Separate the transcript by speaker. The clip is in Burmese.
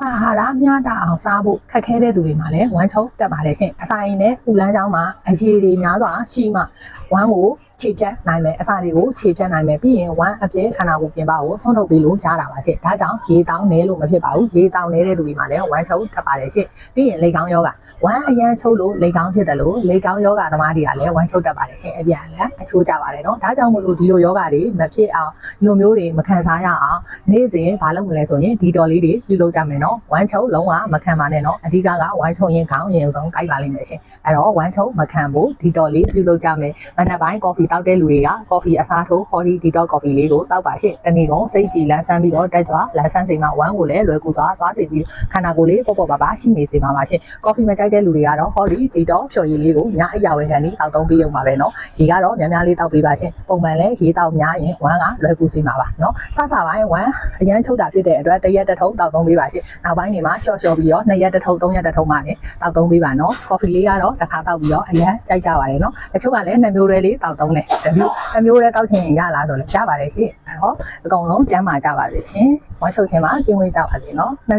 Speaker 1: စာဟာရမျှတအောင်စားဖို့ခက်ခဲတဲ့သူတွေမှာလည်းဝမ်းချုံတက်ပါလေရှင်အစာရင်နဲ့ဥလန်းချောင်းမှာအရည်တွေများစွာရှိမှဝမ်းကို ခြေပြတ်နိုင်မယ်အစာတွေကိုခြေပြတ်နိုင်မယ်ပြီးရင်ဝမ်းအပြည့်ခန္ဓာကိုယ်ပြင်ပကိုဆုံးထုတ်ပေးလို့ရတာပါရှင်ဒါကြောင့်ရေတောင်းနဲလို့မဖြစ်ပါဘူးရေတောင်းနေတဲ့သူတွေမှာလည်းဝမ်းချုံတက်ပါလေရှင်ပြီးရင်လေကောင်းယောဂဝမ်းအရန်ချုပ်လို့လေကောင်းဖြစ်တယ်လို့လေကောင်းယောဂသမားတွေကလည်းဝမ်းချုပ်တက်ပါလေရှင်အပြန်လည်းအချိုးကြပါတယ်နော်ဒါကြောင့်မလို့ဒီလိုယောဂတွေမဖြစ်အောင်ဒီလိုမျိုးတွေမခံစားရအောင်နေ့စဉ်ဘာလုပ်မလဲဆိုရင်ဒီတော်လေးတွေပြုလုပ်ကြမယ်နော်ဝမ်းချုံလုံးဝမခံပါနဲ့နော်အဓိကကဝမ်းချုံရင်ခေါင်းရင်ဆုံးကိုက်ပါလိမ့်မယ်ရှင်အဲ့တော့ဝမ်းချုံမခံဘူးဒီတော်လေးပြုလုပ်ကြမယ်မနက်ပိုင်းကော်ဖီတောက်တဲ့လူတွေကကော်ဖီအစားထိုးဟော်ဒီဒီတော့ကော်ဖီလေးကိုတောက်ပါရှင်တနေ့ကုန်စိတ်ကြည်လန်းဆန်းပြီးတော့တက်ကြွလန်းဆန်းစိမ်မှာဝမ်းကိုလည်းလွယ်ကူစွာသွားစီပြီးခန္ဓာကိုယ်လေးပေါ့ပေါ့ပါပါရှိနေစေပါပါရှင်ကော်ဖီမကြိုက်တဲ့လူတွေကတော့ဟော်ဒီဒီတော့ဖြော်ရည်လေးကိုညအိယာဝင်ခံပြီးတောက်သုံးပြီးရုံပါပဲနော်ရေကတော့များများလေးတောက်ပေးပါရှင်ပုံမှန်လဲရေတောက်များရင်ဝမ်းကလွယ်ကူစေမှာပါနော်စစပိုင်းဝမ်းအရန်ချုပ်တာဖြစ်တဲ့အတွက်တစ်ရက်တစ်ထုပ်တောက်သုံးပေးပါရှင့်။နောက်ပိုင်းနေမှာရှော့ရှော့ပြီးတော့နှစ်ရက်တစ်ထုပ်သုံးရက်တစ်ထုပ်မှလည်းတောက်သုံးပေးပါနော်။ကော်ဖီလေးကတော့တစ်ခါတောက်ပြီးတော့အရန်ကြိုက်ကြပါတယ်နော်။တချို့ကလည်းနှစ်မျိုးတည်းလေးတောက်သုံးတယ်။တစ်မျိုးတစ်မျိုးတည်းတောက်ချင်ရင်ရလားဆိုလည်းရပါတယ်ရှင့်။အဲ့တော့အကုန်လုံးကျမ်းမာကြပါစေရှင်။ဝမ်းချုပ်ခြင်းမှာကျင်းဝေးကြပါစေနော်။နှစ်မျိုး